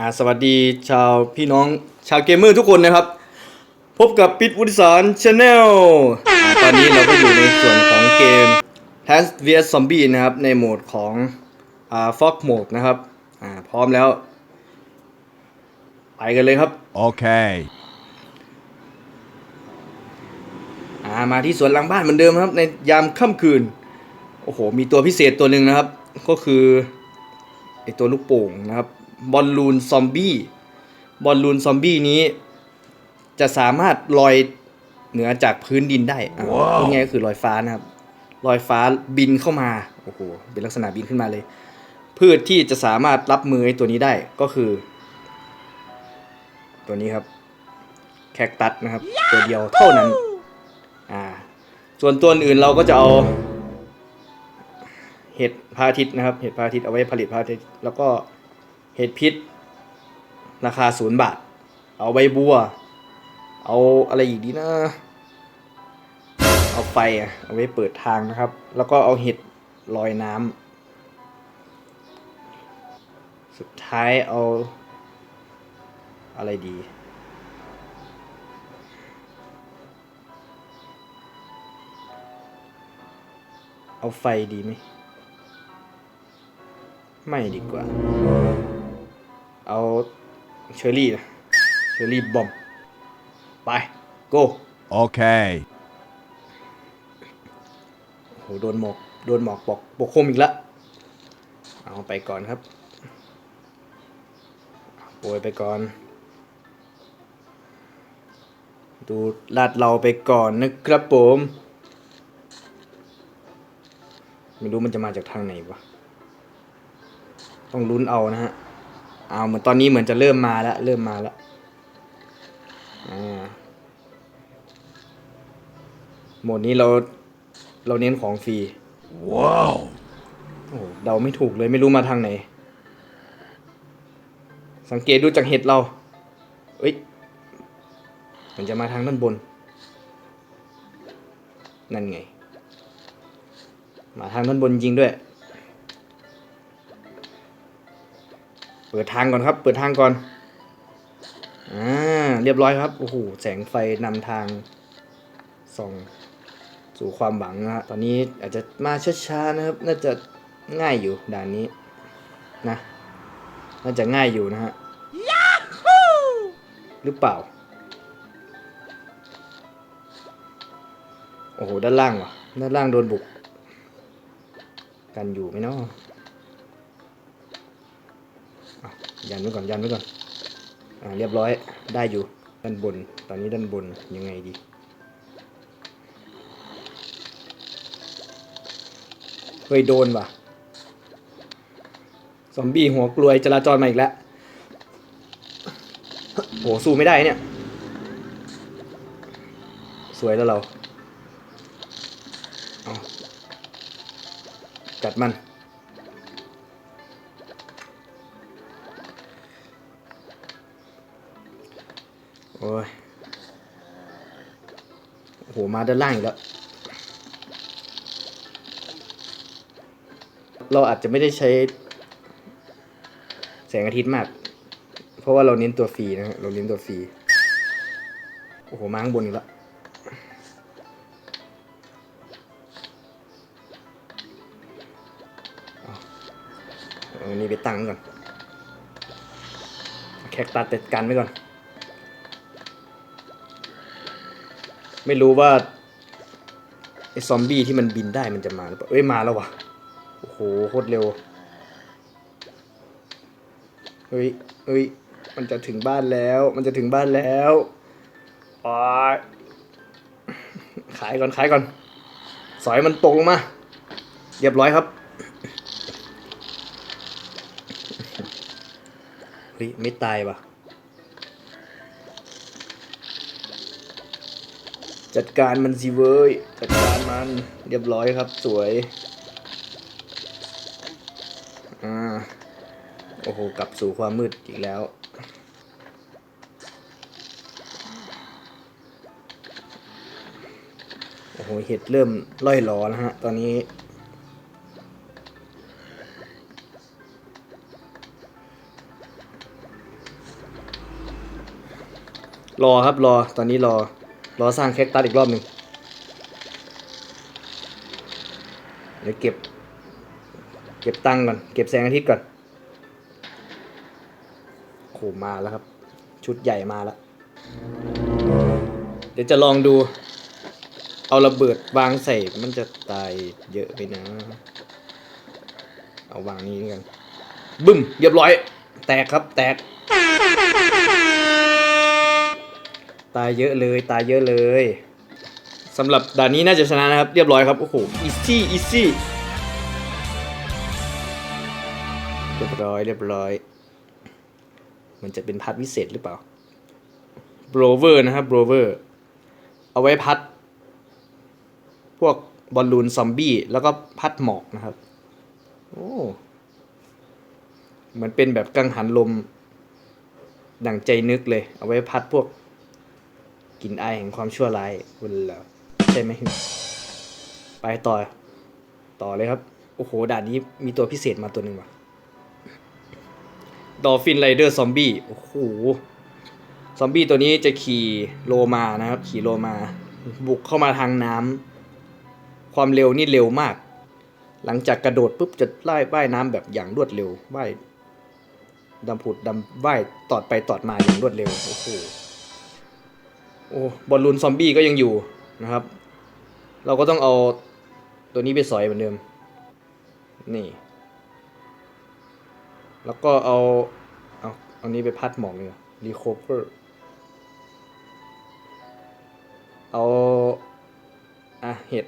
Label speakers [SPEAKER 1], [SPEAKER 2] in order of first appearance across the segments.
[SPEAKER 1] อ่าสวัสดีชาวพี่น้องชาวเกมเมอร์ทุกคนนะครับ พบกับปิดวุฒิสารชาแนลตอนนี้เราก็อยู่ในส่วนของเกม Plants vs Zombie นะครับ ในโหมดของอ่า Fog Mode นะครับอ่าพร้อมแล้ว ไปกันเลยครับ
[SPEAKER 2] Okay.
[SPEAKER 1] อ่ามาที่สวนหลังบ้านเหมือนเดิมครับ ในยามค่ำคืน โอ้โห มีตัวพิเศษตัวหนึ่งนะครับ ก็คือไอตัวลูกโป่งนะครับ บอลลูนซอมบี้บอลลูนซอมบี้นี้ จะสามารถลอยเหนือจากพื้นดินได้อ่า
[SPEAKER 2] ว้าว
[SPEAKER 1] พูดง่ายๆก็คือลอยฟ้านะครับลอยฟ้าบินเข้ามาโอ้โหเป็นลักษณะบินขึ้นมาเลย พืชที่จะสามารถรับมือไอตัวนี้ได้ก็คือ ตัวนี้ครับ แคคตัสนะครับ ตัวเดียวเท่านั้นอ่าส่วนตัวอื่นเราก็จะเอาเห็ดพระอาทิตย์นะครับ เห็ดพระอาทิตย์เอาไว้ผลิตพระอาทิตย์แล้วก็ เห็ดพิษ ราคาศูนย์บาท เอาใบบัว เอาอะไรอีกดีนะ เอาไฟเอาไว้เปิดทางนะครับ แล้วก็เอาเห็ดลอยน้ำสุดท้ายเอา อะไรดีเอาไฟดีไหม ไม่ดีกว่า เอาเชอรี่นะเชอรี่บอม ไป โก
[SPEAKER 2] Okay.
[SPEAKER 1] โหโดนหมอกโดนหมอกปกปกคลุมอีกแล้วเอาไปก่อนครับโปรยไปก่อน ดูลาดเราไปก่อนนะครับผม ไม่รู้มันจะมาจากทางไหนวะ ต้องลุ้นเอานะฮะ เอาเหมือนตอนนี้เหมือนจะเริ่มมาแล้ว เริ่มมาแล้วอ่าโหมดนี้เราเราเน้นของฟรี
[SPEAKER 2] Wow.
[SPEAKER 1] โอ้โหเดาไม่ถูกเลยไม่รู้มาทางไหน สังเกตดูจากเห็ดเราเอ้ย มันจะมาทางด้านบน นั่นไง มาทางด้านบนจริงด้วย เปิดทางก่อนครับ เปิดทางก่อน อ่า เรียบร้อยครับ โอ้โห แสงไฟนำทาง ส่อง สู่ความหวังนะฮะ ตอนนี้อาจจะมาช้าๆนะครับ น่าจะง่ายอยู่ด่านนี้ นะ น่าจะง่ายอยู่นะฮะหรือเปล่า โอ้โห ด้านล่างว่ะ ด้านล่างโดนบุก กันอยู่ไหมเนาะ ยันไว้ก่อนยันไว้ก่อนอ่าเรียบร้อยได้อยู่ด้านบน ตอนนี้ด้านบนยังไงดีเฮ้ยโดนว่ะซอมบี้หัวกลวยจราจรมาอีกแล้วโหสู้ไม่ได้เนี่ย สวยแล้วเราเอากัดมัน โอ้ยโอ้โห มาด้านล่างอีกแล้ว เราอาจจะไม่ได้ใช้ แสงอาทิตย์มาก เพราะว่าเราเน้นตัวฟรีนะฮะเราเน้นตัวฟรี โอ้โห มาข้างบนอีกแล้วอันนี้ไปตั้งก่อน แคคตัดจัดกันไว้ก่อน ไม่รู้ว่าไอ้ซอมบี้ที่มันบินได้มันจะมาหรือเปล่าเอ้ยมาแล้ววะโอ้โหโคตรเร็วเฮ้ยเฮ้ยมันจะถึงบ้านแล้ว มันจะถึงบ้านแล้วอ๋อขายก่อนขายก่อน สอยมันตกลงมาเรียบร้อยครับเฮ้ยไม่ตายวะ จัดการมันสิเว้ย จัดการมันเรียบร้อยครับ สวย อ่า โอ้โห กลับสู่ความมืดอีกแล้ว โอ้โห เห็ดเริ่มล่อยหลอแล้วฮะ ตอนนี้ รอครับรอ ตอนนี้รอ รอสร้างแคคตัสอีกรอบหนึ่งเดี๋ยวเก็บ เก็บตังก่อน เก็บแสงอาทิตย์ก่อนโหมาแล้วครับ ชุดใหญ่มาแล้ว เดี๋ยวจะลองดู เอาระเบิดวางใส่มันจะตายเยอะไปนะ เอาวางนี้กันบึ้มเรียบร้อย แตกครับ แตก ตายเยอะเลยตายเยอะเลยสำหรับด่านนี้น่าจะชนะนะครับ เรียบร้อยครับ โอ้โหอีซี่อีซี่เรียบร้อยเรียบร้อย มันจะเป็นพัดวิเศษหรือเปล่า b รเวอร์นะครับ b รเวอร์เอาไว้พัด พวกบอลลูนซอมบี้ แล้วก็พัดหมอกนะครับ โอ้เหมือนเป็นแบบกังหันลมดั่งใจนึกเลย เอาไว้พัดพวก กลิ่นอายแห่งความชั่วร้ายคุณเหรอใช่ไหมไปต่อ ต่อเลยครับ โอ้โห ด่านนี้มีตัวพิเศษมาตัวหนึ่งว่ะดอฟฟินไรเดอร์ซอมบี้โอ้โหซอมบี้ตัวนี้จะขี่โลมานะครับ ขี่โลมา บุกเข้ามาทางน้ำความเร็วนี่เร็วมาก หลังจากกระโดดปุ๊บจะไล่ว่ายน้ำแบบอย่างรวดเร็วว่ายดำผุดดำว่ายตอดไปตอดมาอย่างรวดเร็วโอ้โห โอ้บอลลูนซอมบี้ก็ยังอยู่นะครับ เราก็ต้องเอาตัวนี้ไปสอยเหมือนเดิม นี่ แล้วก็เอา เอาเอานี้ไปพัดหมอกเลยรีโคเ e อร์ เอาอะเห็ด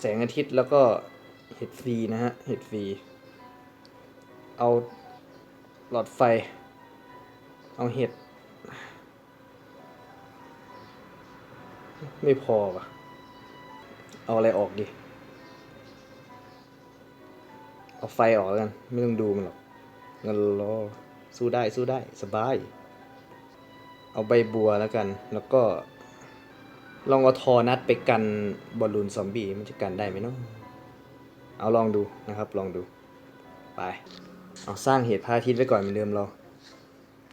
[SPEAKER 1] แสงอาทิตย์แล้วก็เห็ดฟรีนะฮะ เห็ดฟรี เอาหลอดไฟ เอาเห็ด ไม่พอว่ะเอาอะไรออกดิ เอาไฟออกแล้วกัน ไม่ต้องดูมันหรอกเงินรอสู้ได้สู้ได้สบาย เอาใบบัวแล้วกัน แล้วก็ ลองเอาทอนัดไปกันบอลลูนซอมบี้มันจะกันได้ไหมเนาะเอาลองดูนะครับ ลองดู ไป เอาสร้างเหตุพระอาทิตย์ไว้ก่อนเหมือนเดิมเรา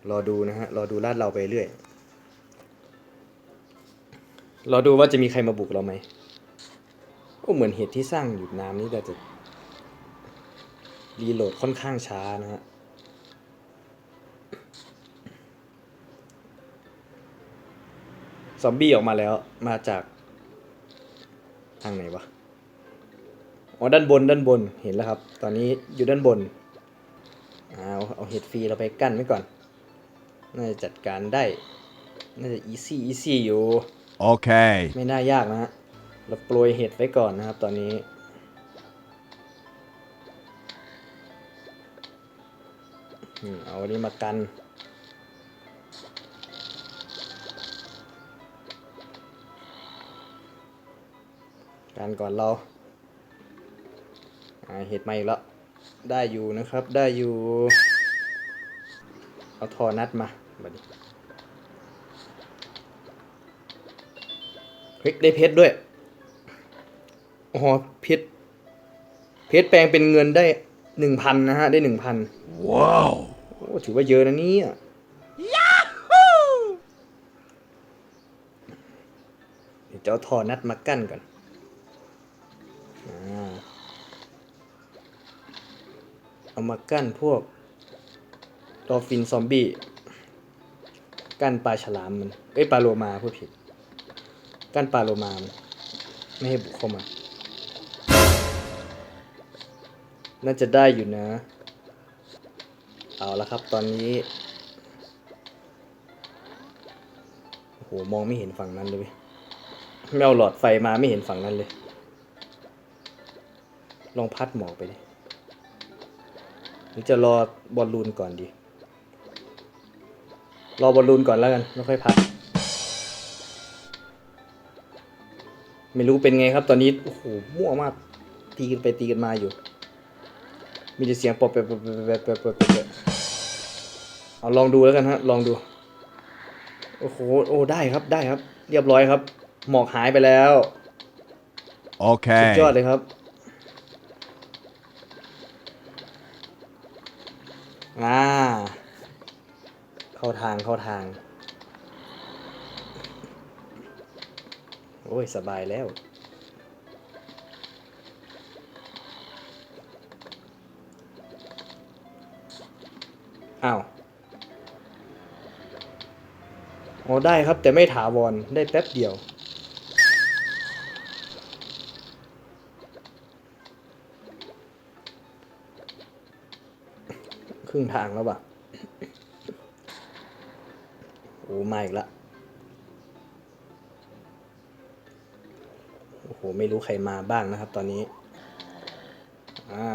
[SPEAKER 1] รอดูนะฮะ รอดูลาดเราไปเรื่อย เรอดูว่าจะมีใครมาบุกเราไหมโอ้เหมือนเหตุที่สร้างหยุดน้ำนี่แต่จะรีโหลดค่อนข้างช้านะฮะซอมบี้ออกมาแล้วมาจาก ทางไหนวะ อ๋อ ด้านบนด้านบนเห็นแล้วครับ ตอนนี้อยู่ด้านบน เอาเอาเห็ดฟรีเราไปกั้นไว้ก่อน น่าจะจัดการได้ น่าจะอีซี่อีซี่อยู่
[SPEAKER 2] Okay.
[SPEAKER 1] ไม่น่ายากนะฮะเราโปรยเห็ดไว้ก่อนนะครับ ตอนนี้ เอาอันนี้มากัน กันก่อนเราอ่าเห็ดมาอีกแล้ว ได้อยู่นะครับ ได้อยู่ เอาทอนัดมาบัดนี้ เฮ้ยได้เพชรด้วยอ๋อเพชรเพชรแปลงเป็นเงินได้หนึ่งพันนะฮะ ได้หนึ่งพัน
[SPEAKER 2] Wow.
[SPEAKER 1] โอ้ถือว่าเยอะนะเนี่ยเดี๋ยวจะเอาทอนัดมากั้นก่อนอ่าเอามากั้นพวกดอฟฟินซอมบี้กั้นปลาฉลามมันเอ้ยปลาโลมาพูดผิด กั้นปลาโลมาไม่ให้บุกเข้ามา น่าจะได้อยู่นะ เอาละครับตอนนี้โอ้โหมองไม่เห็นฝั่งนั้นเลยไม่เอาหลอดไฟมาไม่เห็นฝั่งนั้นเลย ลองพัดหมอกไปดิหรือจะรอบอลลูนก่อนดี รอบอลลูนก่อนแล้วกัน แล้วค่อยพัด ไม่รู้เป็นไงครับ ตอนนี้โอ้โหมั่วมากตีกันไปตีกันมาอยู่ มีแต่เสียงปอบแปะแปะแปะแปะแปะแปะแปะเอาลองดูแล้วกันฮะลองดูโอ้โหโอ้ได้ครับได้ครับ เรียบร้อยครับ หมอกหายไปแล้วสุด
[SPEAKER 2] Okay.
[SPEAKER 1] ยอดเลยครับอ่าเข้าทางเข้าทาง โอ้ย สบายแล้ว อ้าวโอ้ได้ครับแต่ไม่ถาวร ได้แป๊บเดียว ครึ่งทางแล้วป่ะ โอ้มาอีกละ โอ้โห ไม่รู้ใครมาบ้างนะครับ ตอนนี้ อ่า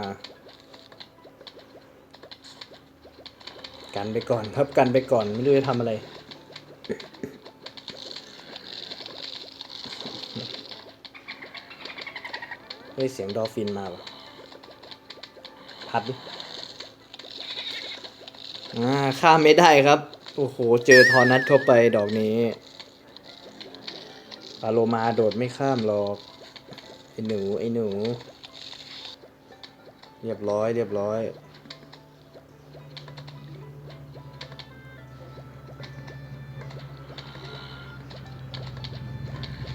[SPEAKER 1] กันไปก่อนครับกันไปก่อนไม่รู้จะทำอะไร เฮ้ย เสียงดอฟินมาป่ะพัดดิอ่าข้ามไม่ได้ครับ โอ้โห เจอทอนัทเข้าไปดอกนี้ ปาโลมาโดดไม่ข้ามหรอกไอ้หนูไอ้หนู เรียบร้อยเรียบร้อย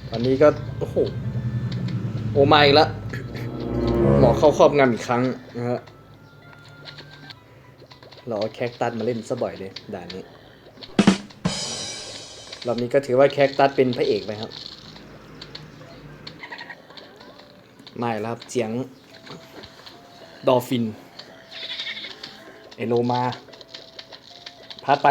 [SPEAKER 1] ตอนนี้ก็ โอ้โห โอมาอีกแล้วหมอเข้าครอบงำอีกครั้งนะฮะเราเอาแคคตัสมาเล่นซะบ่อยเลยด่านนี้รอบนี้ก็ถือว่าแคคตัสเป็นพระเอกไปครับ ไม่แล้วครับเสียงดอฟิน เอโลมา พัดไป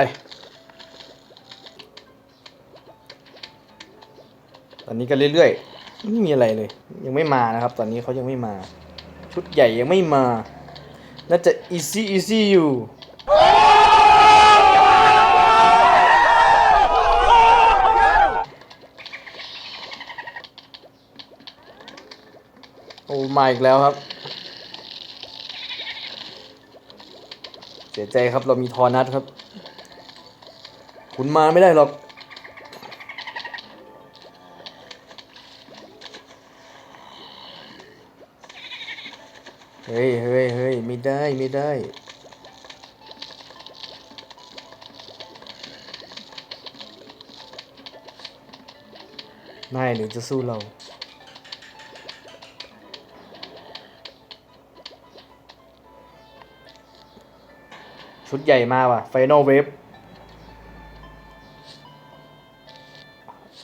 [SPEAKER 1] ตอนนี้ก็เรื่อยๆ ไม่มีอะไรเลย ยังไม่มานะครับ ตอนนี้เขายังไม่มา ชุดใหญ่ยังไม่มา น่าจะ easy easy อยู่ มาอีกแล้วครับ เสียใจครับเรามีทอนัทครับ คุณมาไม่ได้หรอกเฮ้ยเฮ้ยเฮ้ยไม่ได้ไม่ได้นายหรือจะสู้เรา ชุดใหญ่มาว่ะไฟนอลเวฟ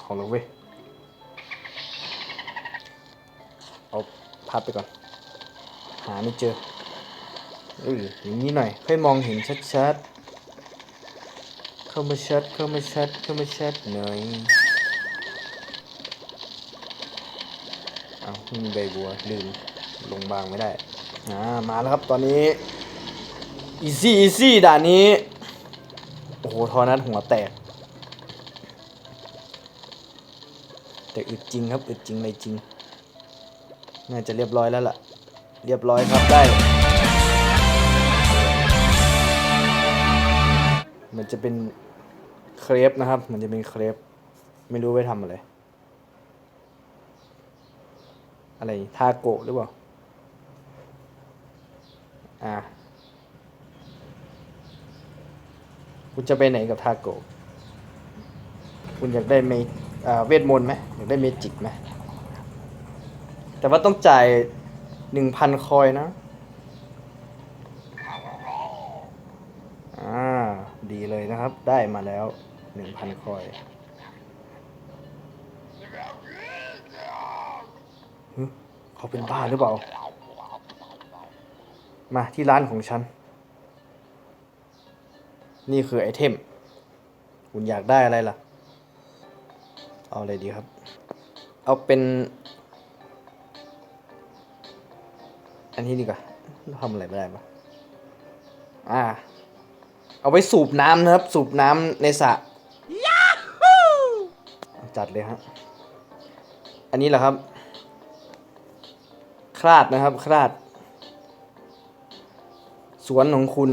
[SPEAKER 1] ของเราเว้ยเอาพับไปก่อน หาไม่เจอเอออย่างนี้หน่อย ค่อยมองเห็นชัดๆ เข้ามาชัด เข้ามาชัด เข้ามาชัดหน่อยเอาไม่มีใบบัวลืมลงบางไม่ได้อ่ามาแล้วครับตอนนี้ อีซี่อีซี่ด่านนี้ โอ้โหทอนัดหัวแตก แต่อึดจริงครับอึดจริงเลยจริง น่าจะเรียบร้อยแล้วล่ะ เรียบร้อยครับได้ มันจะเป็นเครปนะครับ มันจะเป็นเครปไม่รู้ไว้ทำอะไร อะไรทาโกะหรือเปล่า อ่า คุณจะไปไหนกับทาโกะคุณอยากได้เมเวทมนต์ไหมอยากได้เมจิกไหมแต่ว่าต้องจ่ายหนึ่งพันคอยนะ อ่า ดีเลยนะครับ ได้มาแล้วหนึ่งพันคอยเขาเป็นบ้าหรือเปล่า มาที่ร้านของฉัน นี่คือไอเทม คุณอยากได้อะไรล่ะ เอาอะไรดีครับ เอาเป็น อันนี้ดีกว่าทำอะไรไม่ได้ปะอ่า เอาไว้สูบน้ำนะครับ สูบน้ำในสระจัดเลยฮะ อันนี้แหละครับ คลาดนะครับ คลาด สวนของคุณ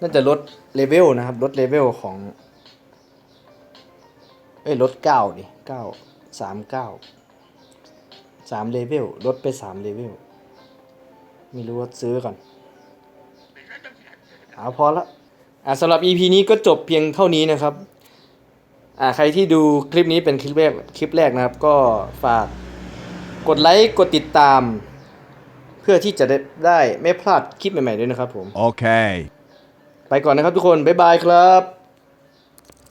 [SPEAKER 1] น่าจะลดเลเวลนะครับ ลดเลเวลของ เอ้ยลดเก้าดิเก้าสามเก้าสามเลเวลลดไปสามเลเวลไม่รู้ว่าซื้อก่อนเอาพอละอ่าสำหรับ EP นี้ก็จบเพียงเท่านี้นะครับอ่าใครที่ดูคลิปนี้เป็นคลิปแรกคลิปแรกนะครับ ก็ฝากกดไลค์กดติดตาม เพื่อที่จะได้ไม่พลาดคลิปใหม่ๆด้วยนะครับผม
[SPEAKER 2] โอเค
[SPEAKER 1] ไปก่อนนะครับทุกคน บ๊ายบายครับ